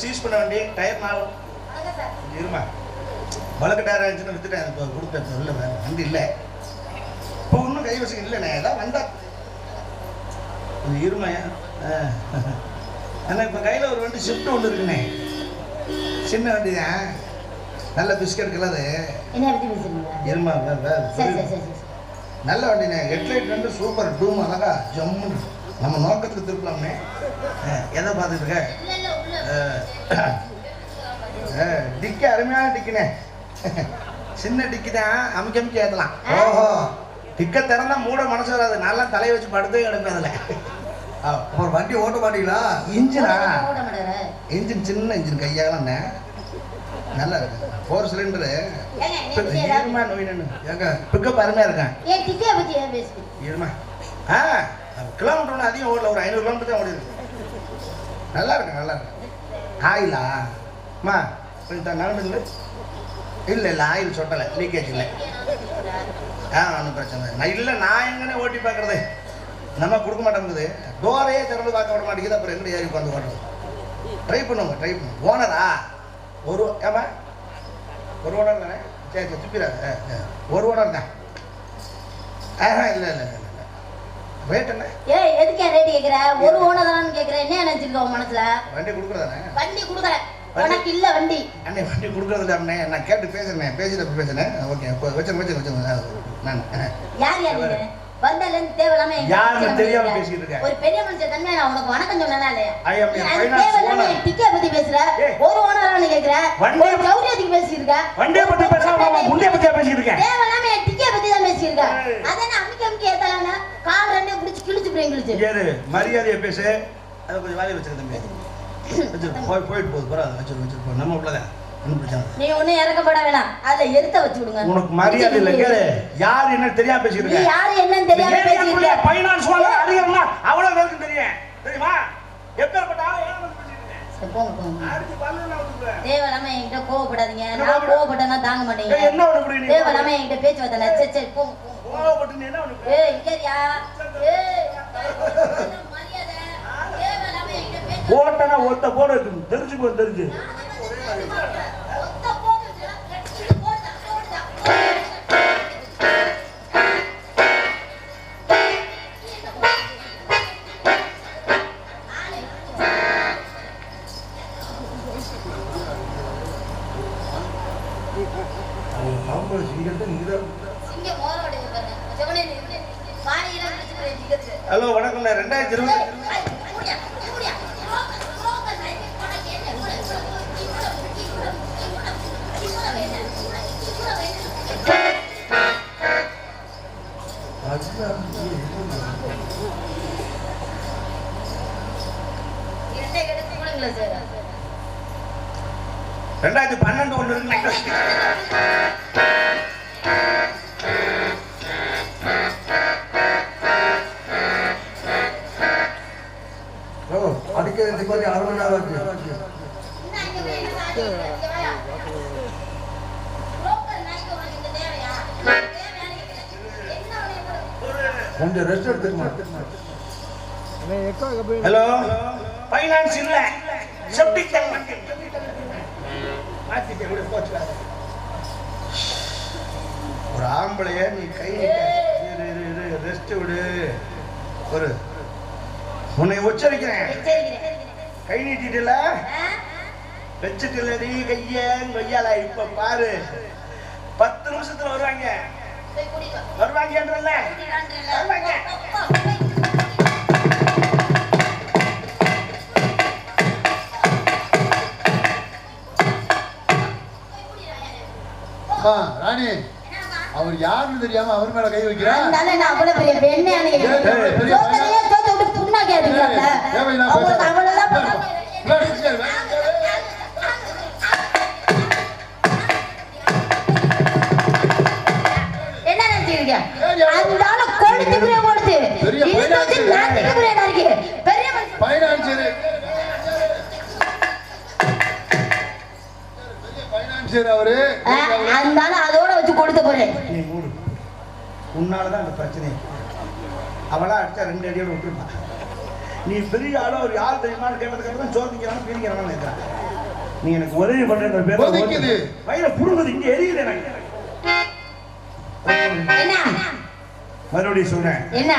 Cheese பண்ண வண்டி tyre நாள் இருமா? வழக்கு டயர் ஆயிடுச்சுன்னு வித்துட்டேன். இப்போ கொடுத்தேன். இல்லை வேற வண்டி இல்லை. இப்போ ஒன்றும் கைவசம் இல்லைண்ணே ஏதாவது வந்தா கொஞ்சம் இருமையா ஆனால் இப்போ கையில் ஒரு வண்டி ஷிஃப்ட் ஒன்று இருக்குண்ணே. சின்ன வண்டி தான் நல்ல பிஸ்கட் கலரு சரி நல்ல வண்டிண்ணே. ஹெட்லைட் வந்து சூப்பர் டூம் அழகா ஜம்முன்னு. நம்ம நோக்கத்துக்கு திருப்பலாம்னே அஹ், எதை பார்த்துட்டு இருக்க? டிக்கி அருமையான டிக்கினே. சின்ன டிக்கி தான் அமுக்கி அமுக்கி ஏற்றலாம் ஓஹோ. டிக்கை திறந்தா மூட மனசு வராது. நல்லா தலையை வச்சு படுத்தே கிடப்பேன் அதில். அப்புறம் வண்டி ஓட்ட மாட்டீங்களா? இன்ஜினா? இன்ஜின் சின்ன இன்ஜின் கையாலண்ணே நல்லா இருக்கு. ஃபோர் சிலிண்டரு இருமா நோயினு ஏங்க பிக்கப் அருமையாக இருக்கேன் ஆ கிலோமீட்டர் ஒன்று அதிகம் ஓடல. ஒரு ஐநூறு கிலோமீட்டர் தான் ஓடி இருக்கு நல்லா இருக்கு நல்லா இருக்கு. ஆயிலா அம்மா கொஞ்சம் த- இல்லை இல்லை ஆயில் சொட்டலை லீக்கேஜ் இல்லை. ஆ ஒன்றும் பிரச்சனை இல்லை. நான் இல்லை நான் எங்கனே ஓட்டி பார்க்குறது நம்ம கொடுக்க மாட்டேங்குது டோரையே திறந்து பார்க்க விட மாட்டேங்குது. அப்புறம் எங்கே ஏறி உட்காந்து ஓட்டுறது? ட்ரை பண்ணுவோங்க ட்ரை பண்ணுங்க. ஓனரா ஒரு ஏமா ஒரு ஓனர் தானே? சரி சரி துப்பிடாத. ஒரு ஓனர் தான். ஆஹா இல்லை இல்லை இல்லை. ரேட் என்ன? ஏய் எதுக்கு ரேட் கேக்குற? ஒரு ஓனர் தானு கேக்குற. என்ன நினைச்சிருக்க உன் மனசுல? வண்டி கொடுக்குறதானே? வண்டி குடுக்கற உனக்கு இல்ல வண்டி. அண்ணே வண்டி கொடுக்குறதில்ல அண்ணே. நான் கேட்டு பேசுறேன் பேசிட்டு அப்புறம் பேசுனேன் ஓகே இப்போ வச்சு வச்சு வச்சு நான் யார் நீங்க? வந்தல இருந்து தெரியாம. பேசிட்டு இருக்க. ஒரு பெரிய மனுஷன் தன்மையா நான் உனக்கு வணக்கம் சொன்னேனா இல்லையா? டிக்கெட் பத்தி பேசுற. ஒரு ஓனரானு கேக்குற. வண்டி- கௌரியத்துக்கு வண்டியை பத்தி பேசாம பேசிட்டு அதானே அமுக்கி அமுக்கி ஏத்தலாம்னா கால் ரெண்டு பிடிச்சு கிழிச்சு பிரேம் கிழிச்சு ஏறு மரியாதையை பேசு. அதை கொஞ்சம் வேலையை வச்சிருக்க தம்பி. வச்சிரு போய் போயிட்டு போகுது. பரவாயில்ல வச்சிரு வச்சிரு போ நம்ம உள்ளதான் ஒன்றும் பிரச்சனை இல்லை. நீங்க ஒண்ணும் இறக்கப்பட வேணாம். அதுல எடுத்த வச்சு விடுங்க. உனக்கு மரியாதை இல்லை கேளு. யார் என்ன தெரியாம நீ யாரு என்னன்னு தெரியாம பேசியிருக்க பைனான்ஸ் வாங்க அதிகம்னா அவ்வளவு பேருக்கு தெரியும். தெரியுமா? எப்பேற்பட்ட ஆளை ஏன் போங்க போங்க. தேவையில்லாம என்கிட்ட கோவப்படாதீங்க. நான் கோவப்பட்டேன்னா தாங்க மாட்டீங்க. தேவையில்லாம என்கிட்ட பேச்சு வரல சரி சரி போங்க போங்க. ஏய் இங்கேயா ஏய் ஓட்டனா போட போ தெரிஞ்சு. ஓ மாதிரி அரை மணி நேரம் ஆச்சு. கொஞ்சம் ரெஸ்ட் எடுத்துக்கமா. ஹலோ ஃபைனான்ஸ் இல்ல. செப்டிக் டேங்க் மாத்திட்டேன் விடு, போச்சு ஒரு ஆம்பளைய நீ கை ரெஸ்ட் விடு. ஒரு உன்னை உச்சரிக்கிறேன். கை நீட்டிட்டுல? வச்சுட்டுலடி கைய கொய்யால இப்ப பாரு. பத்து நிமிஷத்துல வருவாங்க. வருவாங்கன்றல வருவாங்க ராணி அவர் யாருன்னு தெரியாம அவர் மேல கை அவ்வளவு பெரிய ஏய், பெரிய என்ன நினைச்சிருக்க கொழுத்து பிரிய கொடுத்து இருக்கு? பெரிய. பைனான்சியர் பைனான்சியர் அவரு. ஆளு அதோட வச்சு கொடுத்த போறேன் நீ மூடு. உன்னால தான் அந்த பிரச்சனை அவளா அடிச்சா ரெண்டு அடியோட விட்டுருப்பா நீ பெரிய ஆளோ ஒரு யார் தெரியுமான்னு கேட்டதுக்கு அப்புறம் சோதிக்கிறான் பிரிக்கிறான்னு இருக்கிறான் நீ எனக்கு உதவி பண்ற பேர் கொதிக்குது. வயிறு புடுங்குது இங்க எரியுது எனக்கு. என்ன? மறுபடியும் சொல்றேன். என்ன?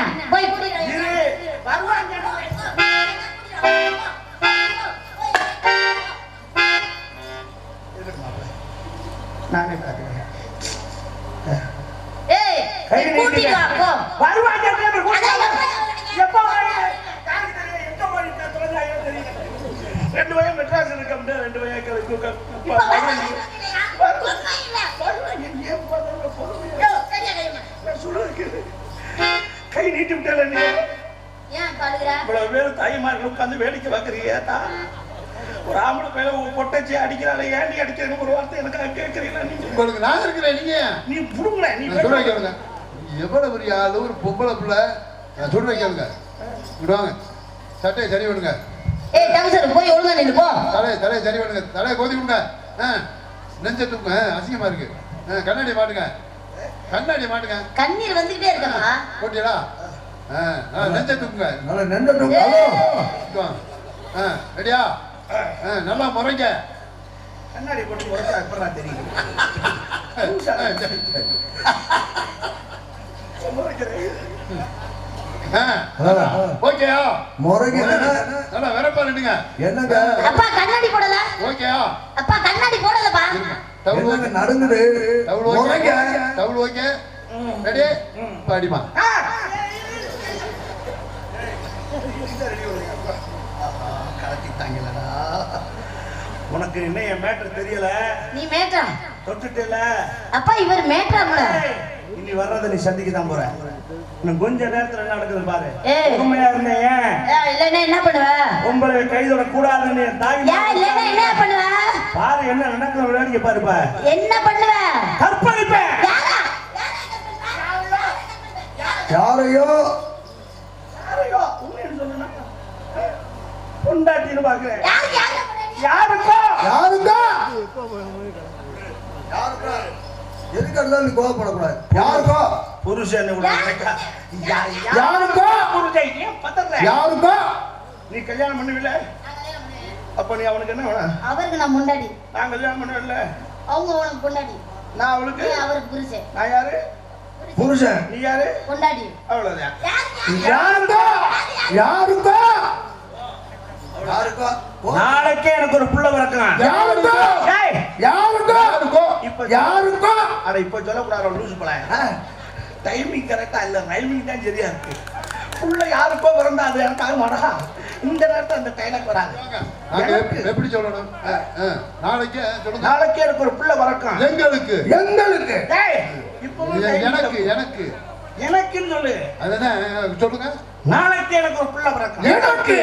இங்கிட்டு வாங்க சட்டையை சரி விடுங்க ஏய் டவுசர் போய் ஒழுங்கா நில்லு போ. தலையை தலையை சரி விடுங்க தலையை கோதி விடுங்க ஆ நெஞ்ச தூக்குங்க. ஆ, அசிங்கமா இருக்கு. கண்ணாடி மாட்டுங்க. கண்ணாடி மாட்டுங்க. கண்ணீர் வந்துகிட்டே இருக்கமா போட்டியடா நெஞ்ச தூக்குங்க. நல்லா நின்றுட்டும் ஹலோ. இங்கிட்டு வாங்க. ஆ ரெடியா? ஆ நல்லா முறைங்க. கண்ணாடி போட்டு உடச்சா அப்புறம் தெரியும்? சரி, சரி. அதான். ஓகேயா? என்னன்னா, நல்லா வெறப்பா நின்னுங்க. என்னங்க? அப்பா கண்ணாடி போடல. ஓகேயா? அப்பா கண்ணாடி போடலப்பா. Towel okay. நடுங்குது? Towel okay. முறைங்க towel okay. Ready? பாடிமா கலத்திட்டாங்களடா உனக்கு என்ன என் மேட்டர் தெரியல. நீ மேட்ரா? தொட்டுட்டல. அப்பா இவர் மேட்ராம்ல இனி வர்றதை நீ சந்திக்க தான் போற. இன்னும் கொஞ்ச நேரத்துல என்ன நடக்குது பாரு? ஏய். உண்மையா இருந்தேன் இல்லன்னா என்ன பண்ணுவ? உங்களை கைதொட கூடாதுன்னு தாய் ஏன் இல்லன்னா என்ன பண்ணுவ? பாரு என்ன நடக்குது வேடிக்கை பாருப்பா என்ன பண்ணுவ? கற்பழிப்பேன் யாரா? யாரையோ? யாரையோ? பொண்டாட்டின்னு பாக்குறேன். யாரு யாரு? யாருக்கோ? யாருங்க யாருக்கா? எதுக்கு கோவப்படக்கூடாது. யாருக்கோ? யா- யாருக்கோ? புருஷன் ஏன் பத்தல யாருக்கோ? நீ கல்யாணம் பண்ணவில்லை? அப்ப நீ அவனுக்கு என்ன வேணும்? அவருக்கு நான் முண்டாடி நான் கல்யாணம் பண்ணவில்லை. அவங்க உனக்கு பொண்டாடி நான் அவளுக்கு? நீ அவருக்கு புருஷன். நான் யாரு? புருஷன். நீ யாரு? பொண்டாடி அவ்வளவுதான். யாருக்கோ? யாருக்கோ? யாருக்கோ? நாளைக்கே எனக்கு ஒரு புள்ள பிறக்கும் யாருக்கோ? ஏய், யாருக்கோ? யாருக்கோ? இப்ப யாருக்கோ? அட இப்ப சொல்லக்கூடாது லூசு போல. டைமிங் கரெக்டா இல்ல டைமிங் தான் சரியா இருக்கு. புள்ள யாருக்கோ பிறந்தா அது எனக்கு ஆக மாட்டா. இந்த நேரத்துல அந்த டைலாக் வராது. எப்படி சொல்லணும். நாளைக்கு சொல்லுங்க. நாளைக்கே எனக்கு ஒரு புள்ள பிறக்கும் எங்களுக்கு. எங்களுக்கு. எனக்கு. எனக்கு. எனக்குன்னு சொல்லு. அதுதான் சொல்லுங்க. நாளைக்கு எனக்கு ஒரு புள்ள பிறக்கும் எனக்கு.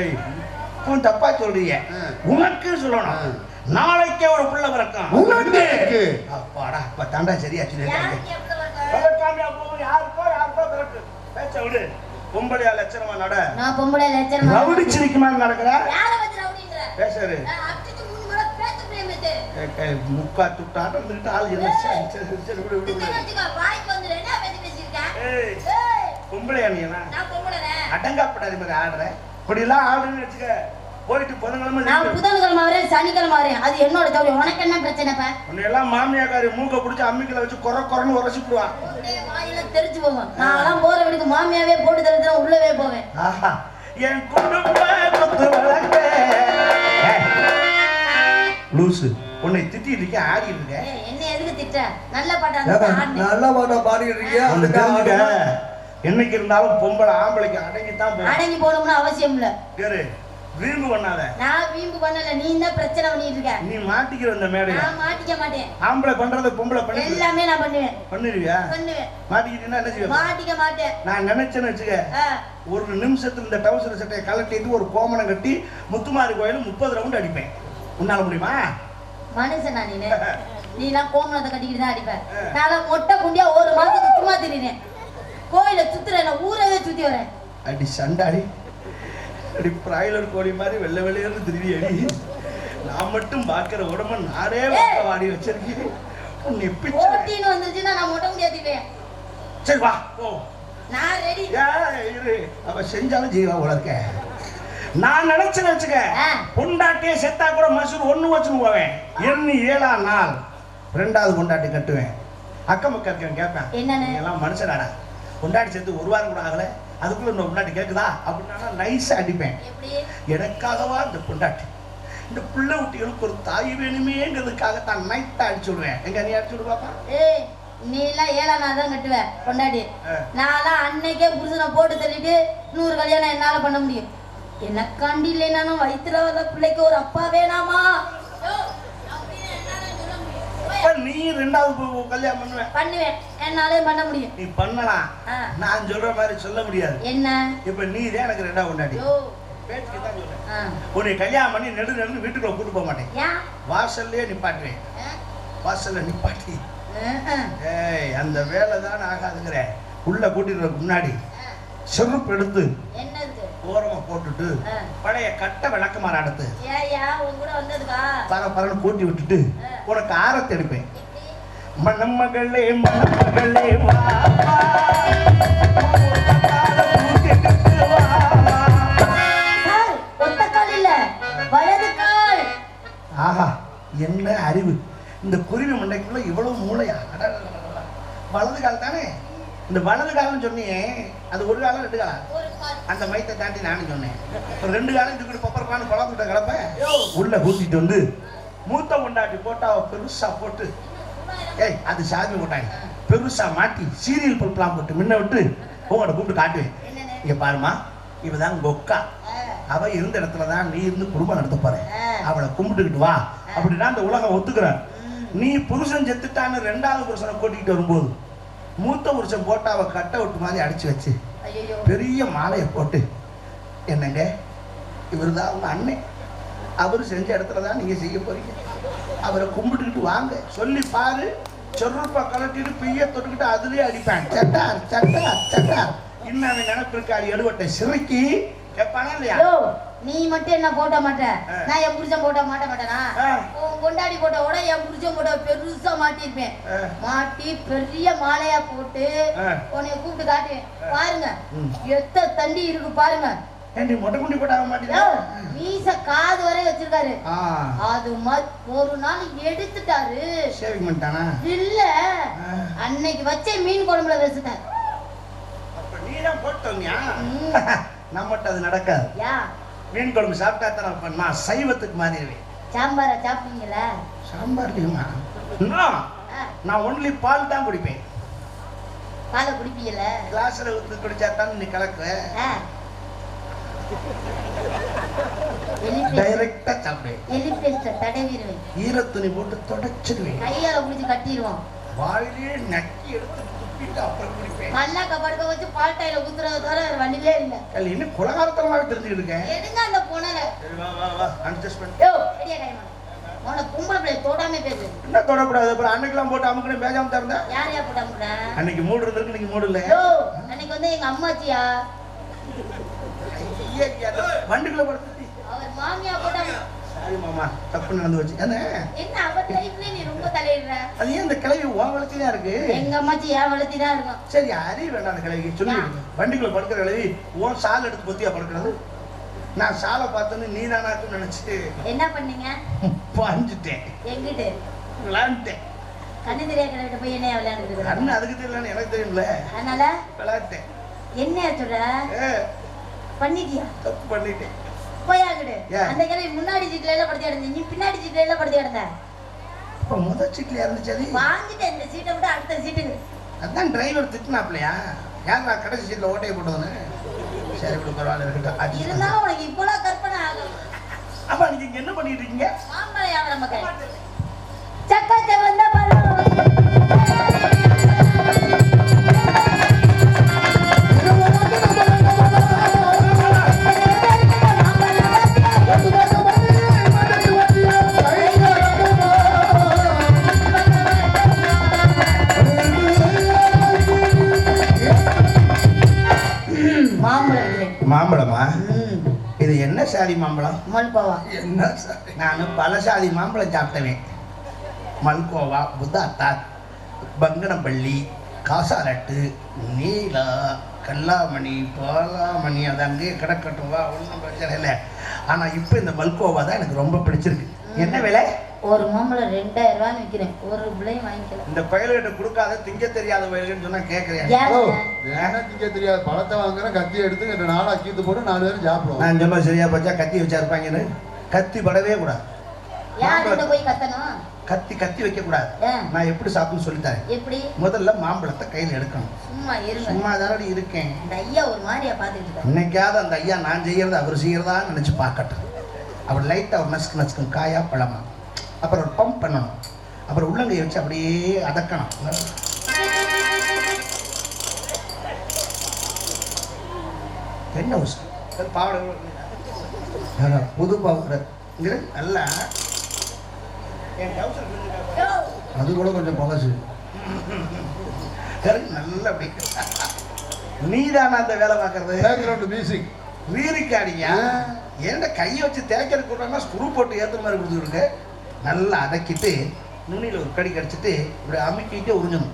ஏய் தப்பா சொல்றீங்க. உனக்கு சொல்லணும். நாளைக்கே ஒரு புள்ள பிறக்கும். உனக்கு. எனக்கு அப்பாடா இப்ப தாண்டா சரியா சொல்லிட்டாங்க யாருக்கு யாருக்கோ பிறக்கு. பேச்ச விடு. பொம்பளையா லட்சணமா நட. நான் பொம்பளை லட்சணமா ரவுடி சிரிக்குமா நடக்கிற? யாரை வச்சு ரவுடின்ற? முக்கா துட்டாட்டம் இருந்துட்டு ஆள் என்ன சரி, சரி, சரி, விடு, விடு, விடு. வச்சுக்கோ வாய்க்கு வந்து என்ன பேசி பேசியிருக்க? ஏய் ஏய், பொம்பளையா நீ என்ன? நான் பொம்பளை அடங்காப்படாது மாதிரி ஆடுற. இப்படி எல்லாம் ஆடுன்னு வச்சுக்க. போயிட்டு புதன்கிழமை நான். புதன்கிழமை வரேன் சனிக்கிழமை வரேன். அது என்னோட தவறு. உனக்கு என்ன பிரச்சனைப்பா உன்னை எல்லாம் மாமியாக்காரி மூக்க பிடிச்சி அம்மிக்கல வச்சு குறை குறைன்னு உரசிப்பிடுவான் வாயில தெரிஞ்சு போவேன் நான் போற வீட்டுக்கு மாமியாவே போட்டு தருது உள்ளவே போவேன். என் குடும்ப லூசு உன்னை திட்டிட்டு இருக்க ஆடிட்டு இருக்க. என்ன எதுக்கு திட்ட? நல்ல பாட்டா. நல்ல பாட்டா பாடிக்கிட்டு இருக்கியா? என்னைக்கு இருந்தாலும் பொம்பளை ஆம்பளைக்கு அடங்கித்தான் போகும் அடங்கி போகணும்னு அவசியம் இல்ல. கேரு வீம்பு பண்ணாத. நான் வீம்பு பண்ணல நீ தான் பிரச்சனை பண்ணிட்டு இருக்க? நீ மாட்டிக்கிற இந்த மேடையில. நான் மாட்டிக்க மாட்டேன். ஆம்பளை பண்றத பொம்பளை பண்ணி எல்லாமே நான் பண்ணுவேன். பண்ணிருவியா பண்ணுவேன். மாட்டிக்கிட்டீங்கன்னா என்ன செய்வ மாட்டிக்க மாட்டேன். நான் நினைச்சேன்னு வச்சுக்க ஒரு நிமிஷத்துல இந்த டவுசர் சட்டையை கலட்டிட்டு ஒரு கோமணம் கட்டி முத்துமாரி கோயில் முப்பது ரவுண்ட் அடிப்பேன். உன்னால முடியுமா? மனுஷனா நீனு நீ? எல்லாம் கோமணத்தை கட்டிக்கிட்டு தான் அடிப்ப. நான் மொட்டை குண்டியா ஒரு மாசத்துக்கு சும்மா திரிறேன் கோயில சுத்துறேன் ஊரவே சுத்தி வரேன். அடி சண்டாடி அடி பிராய்லர் கோழி மாதிரி வெள்ளை வெள்ளையர்னு திரும்பி அடி நான் மட்டும் பார்க்கிற உடம்ப நானே வாக்க வாடி வச்சிருக்கேன். உன்னை பிச்சு நான் மொட்டை திரிவேன் சரி வா போ. நான் ரெடி இரு. அவ செஞ்சாலும் ஜீவா உலர்க்க நான் நினைச்சு வச்சுக்க. பொண்டாட்டியே செத்தா கூட மசூர் ஒண்ணு வச்சுன்னு போவேன் எண்ணி ஏழாம் நாள் ரெண்டாவது பொண்டாட்டி கட்டுவேன். அக்கம் பக்கம் கேட்பேன் எல்லாம் மனுஷனாடா. பொண்டாட்டி செத்து ஒரு வாரம் கூட ஆகல. அதுக்குள்ள இந்த பொண்டாட்டி கேட்குதா அப்படின்னா நைஸா அடிப்பேன். எப்படி? எனக்காகவா இந்த பொண்டாட்டி? இந்த பிள்ளை குட்டிகளுக்கு ஒரு தாய் வேணுமேங்கிறதுக்காக தான் நைட்டா அடிச்சு விடுவேன். எங்க நீ அடிச்சு விடு பாப்பா. ஏய் நீ எல்லாம் ஏழாம் நாள் தான் கட்டுவ கொண்டாடி ஆ. நான்லாம் அன்னைக்கே புருஷனை போட்டு தள்ளிட்டு நூறு கல்யாணம் என்னால பண்ண முடியும். எனக்காண்டி இல்லைனாலும் வயித்துல வர பிள்ளைக்கு ஒரு அப்பா வேணாமா? அப்ப நீ ரெண்டாவது கல்யாணம் பண்ணுவேன் பண்ணுவேன். என்னாலே பண்ண முடியும். நீ பண்ணலாம். நான் சொல்ற மாதிரி சொல்ல முடியாது. என்ன? இப்ப நீ தான் எனக்கு ரெண்டாவது கொண்டாடி. உன்னை கல்யாணம் பண்ணி நெடு நெடு வீட்டுக்குள்ள கூட்டு போக மாட்டேன். ஏன் வாசல்லே நிப்பாட்டுவேன்? வாசல்ல நிப்பாட்டி. ஏய் அந்த வேலை தான் ஆகாதுங்கிற. உள்ள கூட்டிட்டு முன்னாடி. செருப்பு எடுத்து ஓரமா போட்டுட்டு. பழைய கட்ட விளக்கமாற வந்ததுக்கா? பர பரன்னு கூட்டி விட்டுட்டு உனக்கு ஆரத்தை எடுப்பேன்? மணமகளே மணமகளே வா ஆஹா என்ன அறிவு. இந்த குருவி மண்டைக்குள்ள இவ்வளவு மூளையா. வலது கால் தானே? இந்த வலது கால்னு சொன்னியே அது ஒரு காலம் ரெண்டு காலம் ஒரு கால். அந்த மைத்தை தாண்டி நானும் சொன்னேன். ஒரு ரெண்டு காலம் இதுக்கு பப்பரப்பான்னு குழம்புட்ட கிடப்ப உள்ள கூட்டிட்டு வந்து மூத்த கொண்டாட்டி போட்டா அவ பெருசா போட்டு ஏய் அது சாமி கொண்டாடி பெருசா மாட்டி சீரியல் பல்பெல்லாம் போட்டு முன்ன விட்டு உங்களோட கூப்பிட்டு காட்டுவேன். இங்க பாருமா இவதான் கொக்கா. ஆ. அவ இருந்த இடத்துல தான் நீ இருந்து குடும்பம் நடத்த போற. அவளை கும்பிட்டுக்கிட்டு வா. அப்படின்னா அந்த உலகம் ஒத்துக்கிறேன். நீ புருஷன் செத்துட்டான்னு ரெண்டாவது புருஷனை கூட்டிகிட்டு வரும்போது மூத்த புருஷன் போட்டு அவ கட்டை விட்டு மாதிரி அடிச்சு வச்சு பெரிய மாலையை போட்டு என்னங்க இவர் தான் உங்க அண்ணன்? அவர் செஞ்ச இடத்துல தான் நீங்க செய்ய போறீங்க. அவரை கும்பிட்டுக்கிட்டு வாங்க. சொல்லி பாரு. சொருப்பா கலட்டிட்டு பிய்ய தொட்டுக்கிட்டு அதுலயே அடிப்பேன். சட்டார் சட்டார் சட்டார். இன்னும் அவன் நினைப்பிருக்காடி எடுவட்டை சிறுக்கி கேட்பானா இல்லையா? நீ மட்டும் என்ன போட்ட மாட்ட? ஆ. நான் என் புருஷன் போட்ட மாட்ட மாட்டேனா. உன் கொண்டாடி போட்டோட என் புருஷன் போட்ட பெருசா மாட்டிருப்பேன். மாட்டி பெரிய மாலையா போட்டு. உன்னை கூப்பிட்டு காட்டுவேன். பாருங்க. எத்த தண்டி இருக்கு பாருங்க. ஏண்டி மொட்டை குண்டி போட்டாக யோ, மாட்டேங்க மீச காது வரை வச்சிருக்காரு. அது மாதிரி ஒரு நாள் எடுத்துட்டாரு. சேவிங் பண்ணிட்டானா? இல்ல. அன்னைக்கு வச்ச மீன் குழம்புல வச்சுட்டாரு அப்ப நீ தான் போட்டோம்யா ம். நம்மகிட்ட அது நடக்காது. மீன் குழம்பு சாப்பிட்டா தான் நான் சைவத்துக்கு மாறிடுவேன். சாம்பார சாப்பிட்டீங்களா சாம்பார்லையுமா? நான் ஒன்லி பால் தான் குடிப்பேன். பாலை குடிப்பீங்கல்ல? கிளாஸ்ல ஊற்றி குடிச்சா தான் நீ பேஸ்ட் டைரக்டா சாப்பிடுவேன் எலி பேஸ்ட தடவிடுவேன். ஈரத்துணி போட்டு தொடச்சிடுவேன். கையால புடிச்சு கட்டிடுவோம். வாயிலே நக்கி எடுத்து துப்பிட்டு அப்புறம் குடிப்பேன். மண்ணா கபடுக்க வச்சு பால் டைல குத்துறது தவிர வேற இல்ல. இன்னும் குலகாரத்தனமாக தெரிஞ்சுக்கிட்டு இருக்கேன் எடுங்க அந்த பொண்ணல வா வா கைமா உன பொம்பளை பிள்ளை தொடாம பேசு. என்ன தொடக்கூடாது? அப்புறம் அன்னைக்கெல்லாம் போட்டு அமுக்கணும் பேசாம திறந்தா யார் யா போட்டா அன்னைக்கு மூடு இருந்திருக்கு இன்னைக்கு மூடு இல்லை. அன்னைக்கு வந்து எங்க அம்மாச்சியா? ஐயா, ஐயா, வண்டிக்குள்ள படுத்து அவர் மாமியா போட்டா சாரி மாமா தப்பு நடந்து வச்சு என்ன? என்ன அவர் லைஃப்ல நீ ரொம்ப தலையிடுற? அது ஏன் இந்த கிளவி உன் வளர்ச்சியா இருக்கு? எங்க அம்மாச்சி ஏன் வளர்த்தி தான் இருக்கும். சரி அறி வேண்டாம் அந்த கிளவிக்கு. சொல்லி. வண்டிக்குள்ள படுக்கிற கிளவி உன் சால் எடுத்து பொத்தியா படுக்கிறது? நான் சாலை பார்த்தோன்னு நீ நானாக்கும் நினைச்சிட்டு என்ன பண்ணீங்க? பாஞ்சிட்டேன் எங்கிட்டு? விளாண்டுட்டேன் கண்ணு தெரியா கிட்ட போய் என்னைய விளையாண்டுட்டு கண்ணு அதுக்கு தெரியலன்னு எனக்கு தெரியும்ல அதனால? விளாண்டேன் என்னைய சொல்ற? பண்ணிட்டியா? தப்பு பண்ணிட்டேன். போய் ஆகுடு ஏன்? அந்த கிளவி முன்னாடி சீட்ல எல்லாம் படுத்தி கிடந்த. நீ பின்னாடி சீட்ல எல்லாம் படுத்தி கிடந்த? முதல் சீட்ல இருந்துச்சு அது வாங்கிட்ட இந்த சீட்டை விட்டு அடுத்த சீட்டுக்கு அதான் டிரைவர் திட்டினாப்லையா? யார் நான் கடைசி சீட்ல ஓட்டையை சரி விடு பரவாயில்ல இருக்கட்டும். இருந்தாலும் உனக்கு இவ்வளவு கற்பனை ஆகும் அப்பா நீங்க என்ன பண்ணிட்டு இருக்கீங்க? மாம்பழம் வியாபாரம் மக்கள் சக்கா செவந்த மாம்பழம் இல்லை. மாம்பழமா? இது என்ன சாதி மாம்பழம்? மல்கோவா. என்ன நான் பல சாதி மாம்பழம் சாப்பிட்டவேன். மல்கோவா புத்தாத்தா பங்கனப்பள்ளி காசாலட்டு நீலா கல்லாமணி பாலாமணி அது அங்கேயே கிடக்கட்டும் வா ஒன்றும் பிரச்சனை இல்லை. ஆனால் இப்போ இந்த மல்கோவா தான் எனக்கு ரொம்ப பிடிச்சிருக்கு. என்ன விலை? ஒரு மாம்பழம் ரெண்டாயிரம் ரூபான்னு விற்கிறேன் ஒரு பிள்ளையும் வாங்கிக்கல இந்த பயல்கிட்ட கொடுக்காத திங்க தெரியாத பயல்கள்னு சொன்னா கேட்குறேன் ஓ, ஏன் என்ன திங்க தெரியாது பழத்தை வாங்குறேன் கத்தியை எடுத்து ரெண்டு நாளா கீத்து போட்டு நாலு பேரும் சாப்பிடுவோம். நான் சொல்ல சரியா போச்சா கத்தி வச்சா இருப்பாங்கன்னு? கத்தி படவே கூடாது. யார்கிட்ட போய் கத்தணும்? கத்தி கத்தி வைக்க கூடாது நான் எப்படி சாப்பிடுன்னு சொல்லித்தரேன். எப்படி? முதல்ல மாம்பழத்தை கையில் எடுக்கணும். சும்மா இருங்க. சும்மா தானடி இருக்கேன். இந்த ஐயா ஒரு மாதிரியா பார்த்துட்டு இருக்காரு. இன்னைக்காவது அந்த ஐயா நான் செய்யறது அவர் செய்யறதா நினைச்சு பார்க்கட்டும். அவர் லைட்டாக ஒரு நசுக்கு நசுக்கும் காயா பழமா? அப்புறம் ஒரு பம்ப் பண்ணணும். அப்புறம் உள்ளங்கையை வச்சு அப்படியே அதக்கணும். என்ன உசு பாவடை புது இங்க நல்லா. அது கூட கொஞ்சம் பழசு. நல்லா அப்படி. நீதானா அந்த வேலை பார்க்கறது? பேக்ரவுண்ட் மியூசிக் வீரிக்காடிங்க ஏன்டா கையை வச்சு தேய்க்கிற கூட்டம்னா ஸ்க்ரூ போட்டு ஏற்றுற மாதிரி கொடுத்துருக்கு. நல்லா அதக்கிட்டு நுனியில் ஒரு கடி கடிச்சிட்டு இப்படி அமுக்கிட்டு உறிஞ்சணும்.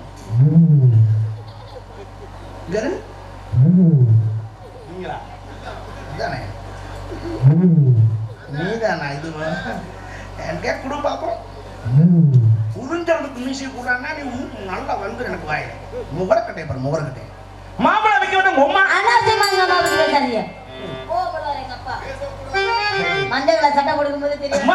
இதானே? நீதானா இது? எனக்கே கொடு பார்ப்போம் உறிஞ்சவனுக்கு மீசி கூடானா நீ உம் நல்லா வந்து எனக்கு வாய். முகரக்கட்டை பாரு முகரக்கட்டை. மாம்பழம் வைக்க விட்டு சட்டை கொடுக்கும்போது தெரியும்.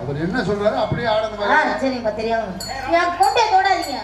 அவர் என்ன சொல்றாரு அப்படியே ஆடணும். ஆ தெரியாம. என் கொண்டே தொடாதீங்க.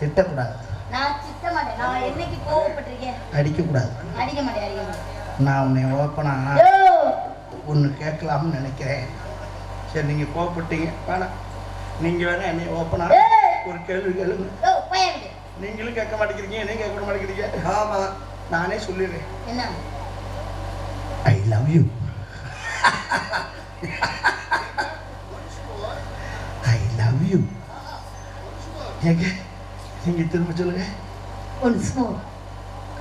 திட்டக்கூடாது. அடிக்கக்கூடாது. நான் உன்னை ஓப்பனா ஒன்று கேட்கலாம்னு நினைக்கிறேன். சரி நீங்கள் கோவப்பட்டீங்க. வேணாம். நீங்கள் வேணா என்னை ஓப்பனா ஒரு கேள்வி கேளுங்க. நீங்களும் கேட்க மாட்டேங்கிறீங்க என்னையும் கேட்க மாட்டேங்கிறீங்க. ஆமாம் நானே சொல்லிடுறேன். I love you I love you எங்கே நீங்க திரும்ப சொல்லுங்க ஒன்ஸ் மோர்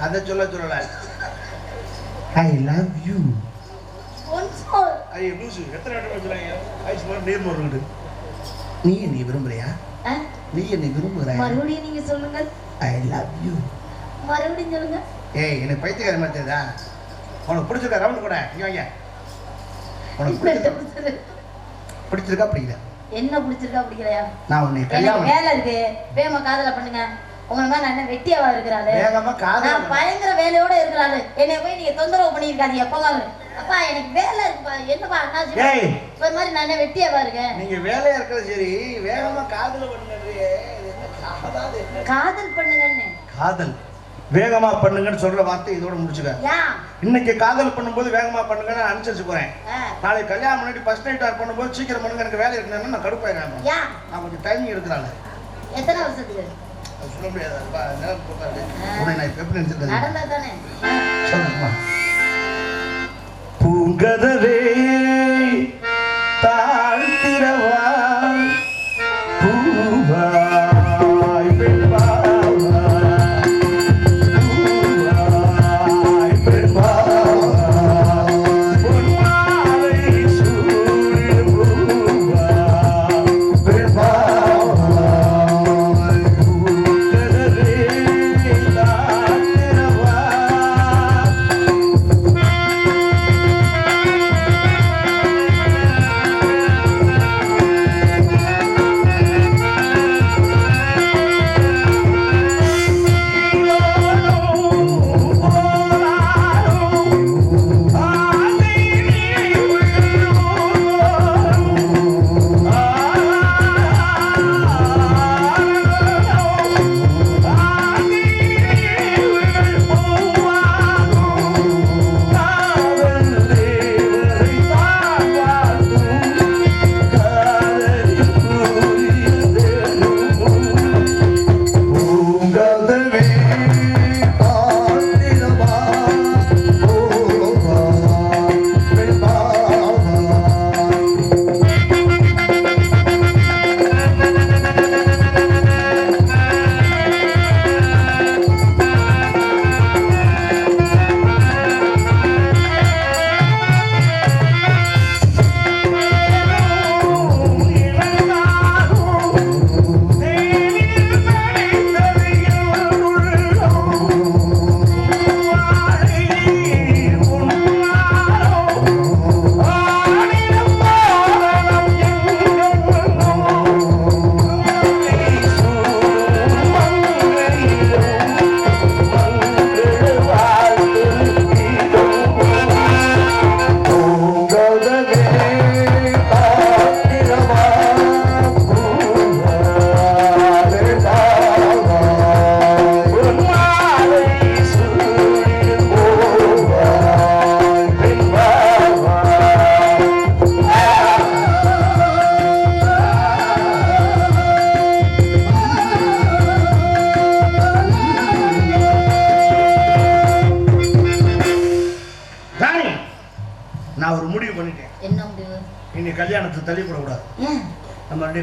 அதை சொல்ல சொல்லல I love you once more ஐயோ லூசு எத்தனை வாட்டி சொல்லுவாங்க ஐஸ் மாதிரி நீர் மருந்து நீ என்னை விரும்புறியா நீ என்னை விரும்புகிறாய் மறுபடியும் நீங்க சொல்லுங்க ஐ லவ் யூ மறுபடியும் சொல்லுங்க ஏய் எனக்கு பைத்தியக்கார மாதிரி தெரியுதா உனக்கு பிடிச்சிருக்கா ரவுண்ட் கூட இங்க வாங்க உனக்கு பிடிச்சிருக்கா பிடிச்சிருக்கா பிடிக்கல என்ன பிடிச்சிருக்கா பிடிக்கலையா? நான் உன்னை கல்யாணம் வேலை இருக்கு. வேகமா காதல பண்ணுங்க. உங்களை மாதிரி நான் என்ன வெட்டியாவா இருக்கிறாரு நான் பயங்கர வேலையோட இருக்கிறாரு என்னை போய் நீங்க தொந்தரவு பண்ணியிருக்காதீங்க எப்பவாலும் அப்பா எனக்கு வேலை இருக்குப்பா. என்னப்பா அண்ணாச்சி? இப்ப மாதிரி நான் என்ன வெட்டியாவா இருக்கேன்? நீங்க வேலையா இருக்கிறது சரி. வேகமா காதல் என்ன? காதல் பண்ணுங்கன்னு. காதல். வேகமா பண்ணுங்கன்னு சொல்ற வார்த்தை இதோட முடிச்சுக்க இன்னைக்கு காதல் பண்ணும்போது வேகமா பண்ணுங்கன்னு நான் அனுசரிச்சு போறேன். நாளைக்கு கல்யாணம் பண்ணிட்டு ஃபர்ஸ்ட் நைட் ஆர் பண்ணும்போது சீக்கிரம் பண்ணுங்க எனக்கு வேலை இருக்குன்னு நான் கடுப்பாயிடுறேன் நான். கொஞ்சம் டைமிங் எடுக்கிறாள் எத்தனை வருஷத்துக்கு? சொல்ல முடியாது அப்பா, நேரம் போகாது. உன்னை நான் இப்ப எப்படி நினைச்சிருக்கேன் நடந்தா தானே. சொல்லுங்கம்மா. பூங்கதவே தாழ்த்திரவா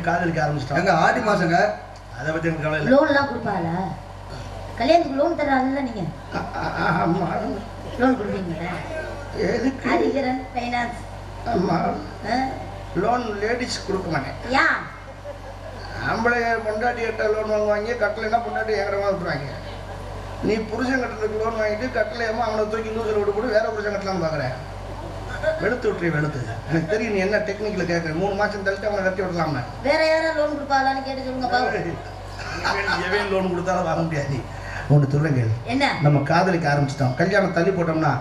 காதலிக்க ஆரம்பிச்சிட்டோம் எங்க ஆடி மாசங்க? அதை பத்தி எனக்கு கவலை இல்லை. லோன் எல்லாம் கொடுப்பாளா? கல்யாணத்துக்கு லோன் தர்றாங்கல்ல நீங்க? ஆமா. லோன் கொடுப்பீங்களா? எதுக்கு? அதிகரன் ஃபைனான்ஸ் ஆமா. லோன் லேடிஸ் கொடுக்க மாட்டேன். யா ஆம்பளை பொண்டாட்டி கிட்ட லோன் வாங்குவாங்க கட்டலைன்னா பொண்டாட்டி ஏங்கரமா விட்டுருவாங்க. நீ புருஷன் கட்டுறதுக்கு லோன் வாங்கிட்டு கட்டலையாம அவனை தூக்கி இன்னொரு விட்டு போட்டு வேற புருஷன் கட்டலாம்னு பார்க்குறேன் வெளுத்து விட்டுரு வெளுத்து. எனக்கு தெரியும் நீ என்ன டெக்னிக்கில் கேட்குற மூணு மாசம் தள்ளிட்டு அவனை கட்டி விடலாம்னு. வேற யாரும் லோன் கொடுப்பாளான்னு கேட்டு சொல்லுங்க எவன் லோன் கொடுத்தாலும் வாங்க முடியாது. ஒன்று சொல்லுங்க. என்ன? நம்ம காதலிக்க ஆரம்பிச்சிட்டோம். கல்யாணம் தள்ளி போட்டோம்னா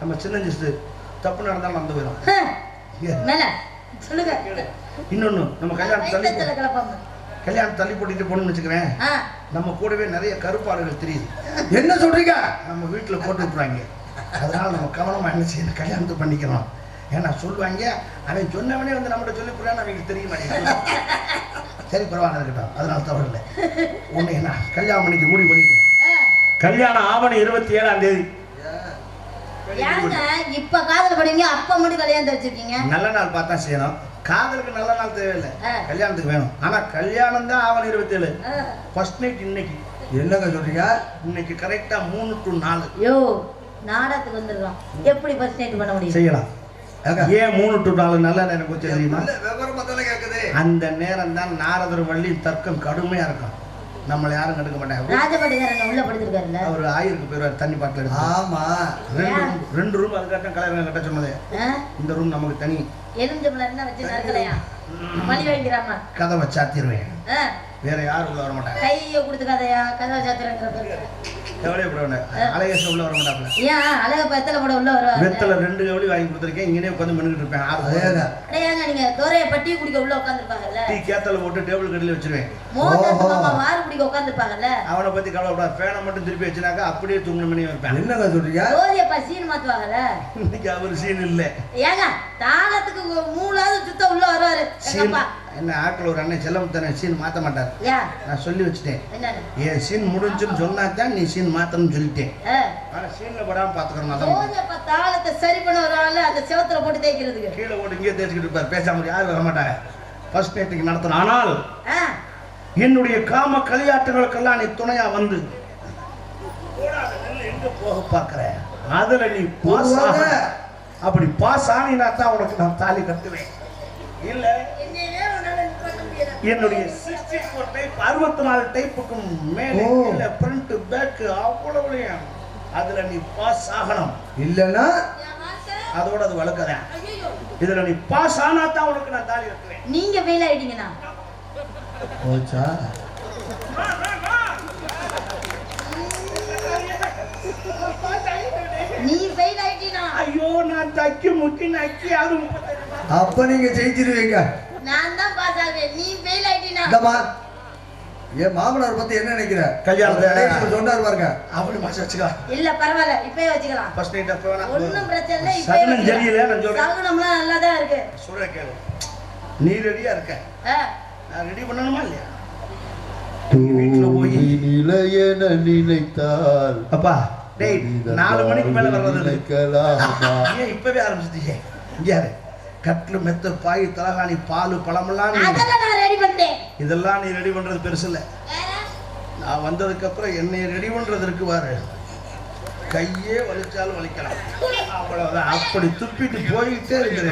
நம்ம சின்ன சிஸ்து தப்பு நடந்தாலும் நடந்து போயிடும் ஆ, மேல. சொல்லுங்க. இன்னொன்று நம்ம கல்யாணம் தள்ளி கல்யாணம் தள்ளி போட்டுட்டு போகணும்னு வச்சுக்கிறேன். நம்ம கூடவே நிறைய கருப்பாடுகள் தெரியுது. என்ன சொல்றீங்க? நம்ம வீட்டில் போட்டு விட்டுருவாங்க. அதனால நம்ம கவனமாக என்ன செய்யணும்? கல்யாணத்தை பண்ணிக்கணும். ஏன்னா சொல்லுவாங்க? அவன் சொன்னவனே வந்து நம்மகிட்ட சொல்லி அவங்களுக்கு தெரிய மாட்டேங்குது சரி பரவாயில்ல இருக்கட்டும் அதனால தவறு இல்லை. ஒன்று என்ன கல்யாணம் பண்ணிக்க முடிவு பண்ணிட்டேன். ஆ. கல்யாணம் ஆவணி இருபத்தி ஏழாம் தேதி இப்ப காதல் பண்ணுவீங்க அப்ப மட்டும் கல்யாணத்தை வச்சிருக்கீங்க? நல்ல நாள் பார்த்தா செய்யணும். காதலுக்கு நல்ல நாள் தேவையில்லை. கல்யாணத்துக்கு வேணும். ஆனா கல்யாணம் தான் ஆவணி இருபத்தேழு. ஆ. ஃபர்ஸ்ட் நைட் இன்னைக்கு. என்னங்க சொல்றீங்க? இன்னைக்கு கரெக்டா மூணு டு நாலு. யோ நாடகத்துக்கு வந்துருக்கோம் எப்படி ஃபர்ஸ்ட் நைட் பண்ண முடியும்? செய்யலாம். ஏன் மூணு டு நாலு நல்ல நேரம் கொஞ்சம் தெரியுமா? அந்த நேரம் தான் நாரதர் வள்ளி தர்க்கம் கடுமையா இருக்கும். நம்மளை யாரும் கண்டுக்க மாட்டாங்க. அவர் ஆயிருக்கு போயிருவார் தண்ணி பாட்டில் ஆமா. ரெண்டு room- ரெண்டு ரூம் அதுக்காட்டம் கலர் கட்ட சொன்னது? இந்த ரூம் நமக்கு தனி. வாங்கிக்கிறாமா? கதவை சாத்திடுவேன்? வேற யாரும் உள்ள வர மாட்டாங்க கையை கொடுத்துக்காதயா கதவை சாத்திரங்கிற கவலையப்பட வேண்டாம். அழகேசன் உள்ள வர மாட்டாப்புல ஏன் அழக பத்தல கூட உள்ள வருவாங்க வெத்தலை ரெண்டு கவலி வாங்கி கொடுத்துருக்கேன். இங்கனே உட்காந்து மெனுக்கிட்டு இருப்பேன். ஆறு அதேதான் ஏங்க நீங்க தோரைய பட்டி குடிக்க உள்ள உட்காந்துருப்பாங்கல்ல? டீ கேத்தல போட்டு டேபிள் கடையில் வச்சிருவேன். ஓஹோ. மாமா வாறு குடிக்க உட்காந்துருப்பாங்கல்ல? அவனை பத்தி கவலைப்படாத. ஃபேனை மட்டும் திருப்பி வச்சுனாக்கா அப்படியே தூங்கின மணி இருப்பேன் என்னங்க சொல்றீங்க? ஜோதியப்பா சீன் மாத்துவாங்கல்ல? இன்னைக்கு அவர் சீன் இல்லை. ஏங்க தாளத்துக்கு மூணாவது சுத்த உள்ள வருவாரு சீன் எங்கப்பா என்ன ஆட்கள் ஒரு அண்ணன் செல்லம் தானே சீன் மாத்த மாட்டார். நான் சொல்லி வச்சுட்டேன். என் சீன் முடிஞ்சுன்னு சொன்னா தான் நீ சீன் மாத்தணும்னு சொல்லிட்டேன். ஆனா சீன்ல படாம பாத்துக்கிறோம் அதான் தாளத்தை சரி பண்ண வருவாங்கல்ல அந்த செவத்துல போட்டு தேய்க்கிறதுக்கு. கீழே போட்டு இங்கே தேய்ச்சிக்கிட்டு இருப்பார். பேசாம யாரும் வர மாட்டாங்க. ஃபர்ஸ்ட் நைட்டுக்கு நடத்தணும். ஆனால். என்னுடைய காம களியாட்டுகளுக்கெல்லாம் நீ துணையா வந்து எங்க போக பார்க்கிற? அதுல நீ பாஸ் அப்படி பாஸ் ஆனினா தான் உனக்கு நான் தாலி கட்டுவேன். இல்ல என்னுடைய சிக்ஸ்டி ஃபோர் டைப் அறுபத்தி நாலு டைப்புக்கும் மேலே. கீழே ஃப்ரண்ட் பேக் அவ்வளவுலையும் அதுல நீ பாஸ் ஆகணும். இல்லைன்னா? அதோட அது வளர்க்கறேன் ஐயையோ, இதுல நீ பாஸ் ஆனா தான் உனக்கு நான் தாலி கட்டுவேன். நீங்க ஃபெயில் ஆயிட்டீங்கண்ணா போச்சா நீ ஃபெயில் ஆயிட்டீனா. ஐயோ நான் தக்கி முக்கி நக்கி அது அப்ப நீங்க ஜெயிச்சிருவீங்க நான் தான் பாஸ் ஆகுவேன் நீ இந்தம்மா. என் மாமனார் பத்தி என்ன நினைக்கிற? கல்யாணத்தை- சொன்னார் பாருங்க. அப்படி மாசம் வச்சுக்கா இல்ல பரவாயில்ல இப்பயே வச்சுக்கலாம். ஃபர்ஸ்ட் நைட் அப்போ ஒண்ணும் பிரச்சனை இல்லை சகுனம் வச்சுக்கலாம். தெரியல நான் சொல்றேன். சகுனம்லாம் நல்லா தான் இருக்கு. சொல்ற கேளு. நீ ரெடியா இருக்க? நான் ரெடி பண்ணணுமா இல்லையா? போய். நிலையென நினைத்தால் அப்பா டேய் நாலு மணிக்கு மேல வர்றது இல்லை. நினைக்கலாமா? ஏன் இப்பவே ஆரம்பிச்சிட்டீங்க இங்க யாரு? கட்லு மெத்த பாய் தலகாணி பால் பழமெல்லாம் நீ இதெல்லாம் நீ ரெடி பண்றது பெருசு இல்லை? நான் வந்ததுக்கு அப்புறம் என்னை ரெடி பண்றது இருக்கு பாரு கையே வலிச்சாலும் வலிக்கலாம். அவ்வளவுதான். அப்படி துப்பிட்டு போயிட்டே இருக்கிறேன்.